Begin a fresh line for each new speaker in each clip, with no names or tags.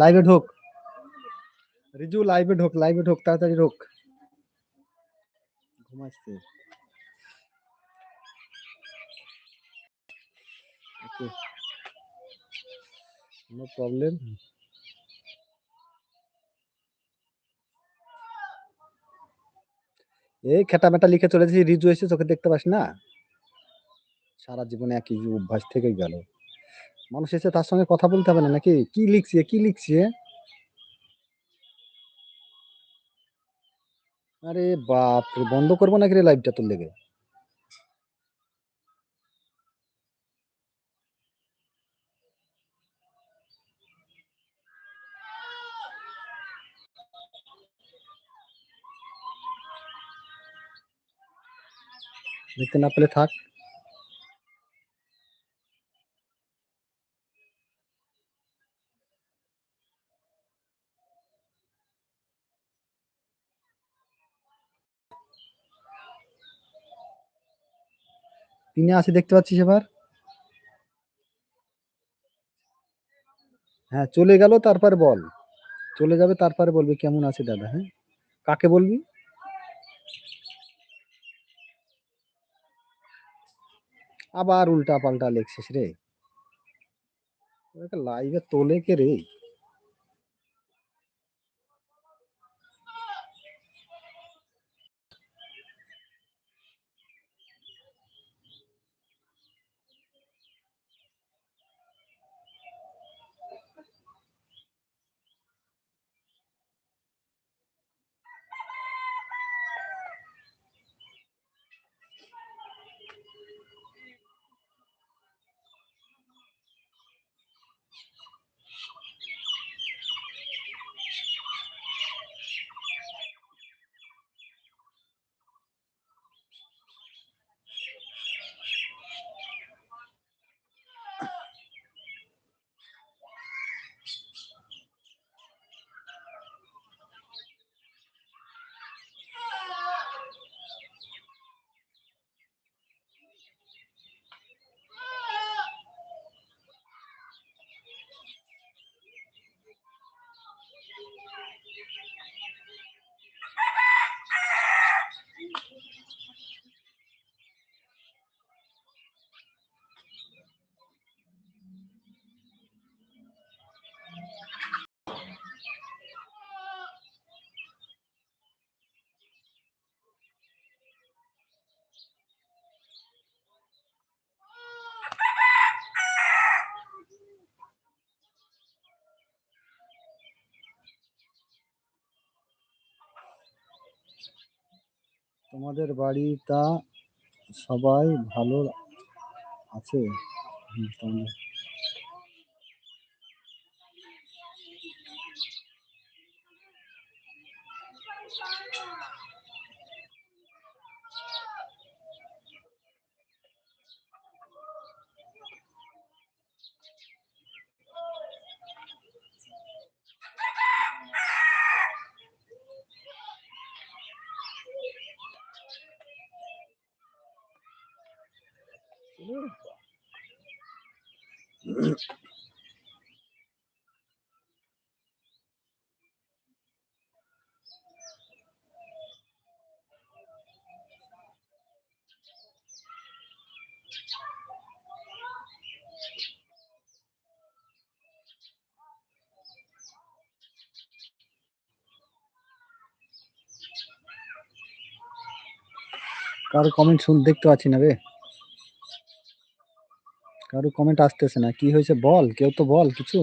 লাইভে ঢোক। রিজু লাইভে ঢোক লাইভে ঢোক, তাড়াতাড়ি ঢোক। ঘুমাচ্ছে ওকে। নো প্রবলেম এই খেটা মেটা লিখে চলেছি রিজু এসে চোখে দেখতে পাস না? সারা জীবনে একই অভ্যাস থেকেই গেল। মানুষ এসে তার সঙ্গে কথা বলতে হবে না নাকি? কি লিখছি? কি লিখছি? আরে বাপ বন্ধ করব নাকি রে লাইভটা তোর লেগে? দেখতে না পেলে থাক। তিনি আসি দেখতে পাচ্ছিস এবার হ্যাঁ চলে গেল তারপরে বল চলে যাবে তারপরে বলবি কেমন আছে দাদা হ্যাঁ কাকে বলবি আবার উল্টা পাল্টা লেখছিস রে লাইভে তোলে কে রে তোমাদের বাড়িটা সবাই ভালো আছে? তোমাদের- কারও কমেন্ট শুন দেখতে পাচ্ছি না রে। কারও কমেন্ট আসতেছে না। কি হয়েছে বল? কেউ তো বল কিছু।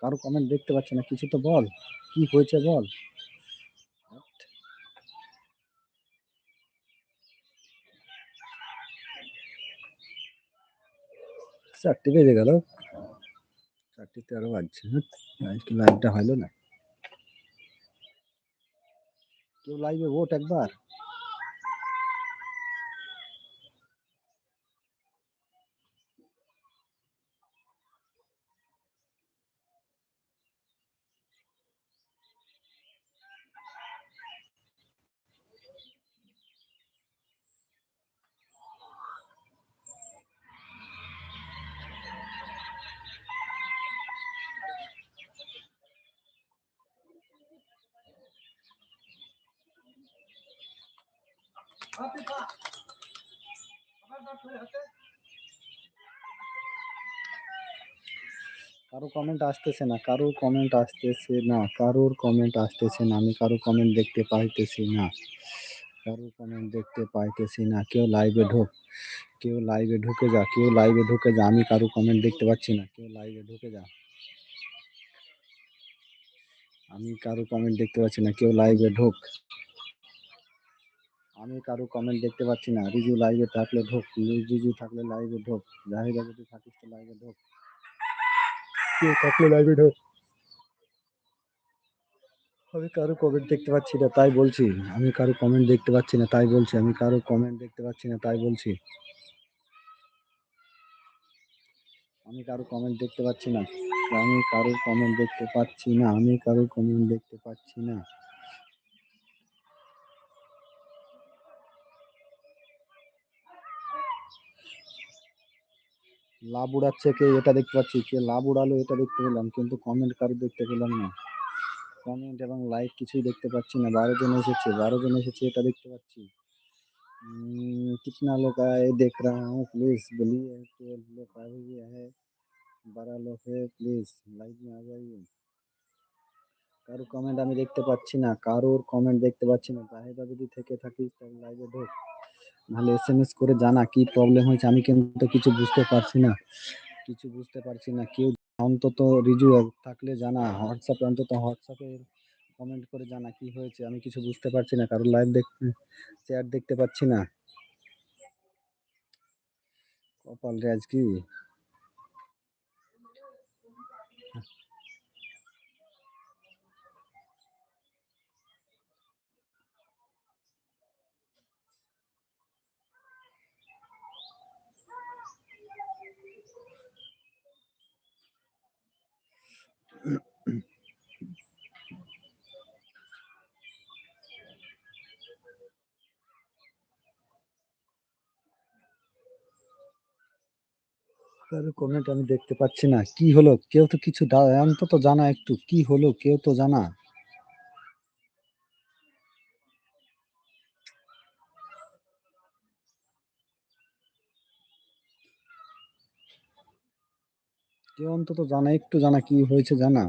কারও কমেন্ট দেখতে পাচ্ছি না। কিছু তো বল। কি হয়েছে বল? চারটে বেজে গেল। চারটে তেরো বাজছে। হ্যাঁ আজকে লাইভটা হলো না। কেউ লাইভে ভোট একবার কারও কমেন্ট আসতেছে না, কারও কমেন্ট আসতেছে না, কারোর কমেন্ট আসতেছে না, আমি কারও কমেন্ট দেখতে পাইতেছি না, কারও কমেন্ট দেখতে পাইতেছি না, কেউ লাইভে ঢোক, কেউ লাইভে ঢুকে যা, কেউ লাইভে ঢুকে যা, আমি কারও কমেন্ট দেখতে পাচ্ছি না, কেউ লাইভে ঢুকে যা। আমি কারও কমেন্ট দেখতে পাচ্ছি না, কেউ লাইভে ঢোক। আমি কারও কমেন্ট দেখতে পাচ্ছি না। রিজু লাইভে থাকলে ঢোক। রিজু থাকলে লাইভে ঢোক। জাহিদা যদি থাকিস তো লাইভে ঢোক। কেউ থাকলে লাইভে ঢোক? আমি কারও কমেন্ট দেখতে পাচ্ছি না, তাই বলছি। আমি কারও কমেন্ট দেখতে পাচ্ছি না, তাই বলছি। আমি কারও কমেন্ট দেখতে পাচ্ছি না, তাই বলছি। আমি কারও কমেন্ট দেখতে পাচ্ছি না। আমি কারও কমেন্ট দেখতে পাচ্ছি না। আমি কারও কমেন্ট দেখতে পাচ্ছি না। লাভ উড়াচ্ছে কে এটা দেখতে পাচ্ছি কে লাভ উড়ালো এটা দেখতে পেলাম কিন্তু কমেন্ট কারো দেখতে পেলাম না কমেন্ট এবং লাইক কিছুই দেখতে পাচ্ছি না বারো জন এসেছে বারো জন এসেছে এটা দেখতে পাচ্ছি हम्म, कितना लोग आए देख रहा हूँ प्लीज बोलिए ट्वेल्व लोग आ गया है बारह लोग है প্লিজ লাইভ में आ जाइए কারো কমেন্ট আমি দেখতে পাচ্ছি না কারোর কমেন্ট দেখতে পাচ্ছি না জাহেদা যদি থেকে থাকিস তাহলে লাইভে ঢোক নাহলে এস এম এস করে জানা কি প্রবলেম হয়েছে। আমি কিন্তু কিছু বুঝতে পারছি না। কিছু বুঝতে পারছি না। কেউ অন্তত রিজু থাকলে জানা। হোয়াটসঅ্যাপে অন্তত হোয়াটসঅ্যাপে কমেন্ট করে জানা কি হয়েছে। আমি কিছু বুঝতে পারছি না। কারোর লাইভ দেখতে চ্যাট দেখতে পাচ্ছি না। কপাল রে আজ কি কারও কমেন্ট আমি দেখতে পাচ্ছি না। কি হলো? কেউ তো কিছু অন্তত জানা একটু। কি হলো? কেউ তো জানা। কেউ অন্তত জানা, একটু জানা কি হয়েছে জানা।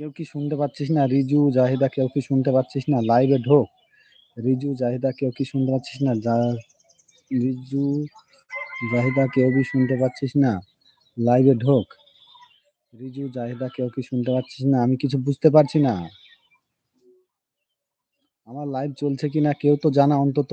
কেউ কি শুনতে পাচ্ছিস না? রিজু, জাহিদা, কেউ কি শুনতে পাচ্ছিস না? লাইভে ঢোক। রিজু, জাহিদা, কেউ কি শুনতে পাচ্ছিস না? রিজু, জাহিদা, কেউ কি শুনতে পাচ্ছিস না? লাইভে ঢোক। রিজু, জাহিদা, কেউ কি শুনতে পাচ্ছিস না? আমি কিছু বুঝতে পারছি না। আমার লাইভ চলছে কিনা কেউ তো জানা অন্তত।